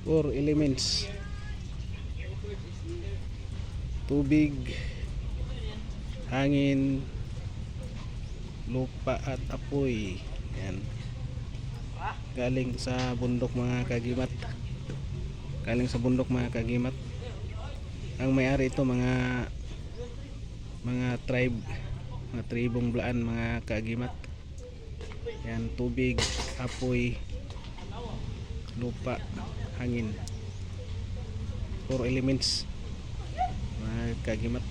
Four elements. Tubig, hangin, lupa at apoy. Yan. Galing sa bundok mga kagimat. Galing sa bundok mga kagimat. Ang may-ari ito mga mga tribe, mga tribong blaan, mga kagimat. Yan, tubig, apoy, lupa, hangin. Four elements. Mga kagimat.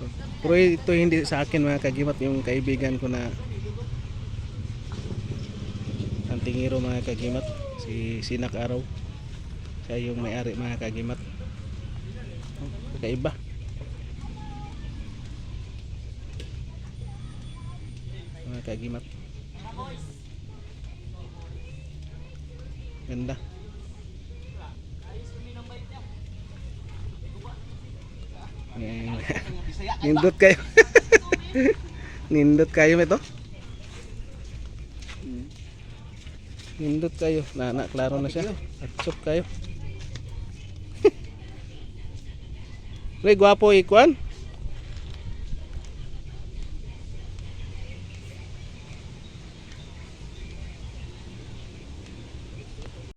Ito. Pero ito hindi sa akin mga kagimat, yung kaibigan ko na ang tingiro mga kagimat, si Sinak Araw. Siya yung may-ari mga kagimat. Kakaiba. Mga kagimat. Ganda. Nindot kayo. Nindot kayo ito. Nindot kayo. Na, na, klaro na siya. Atsok kayo. Re, gwapo ikuan.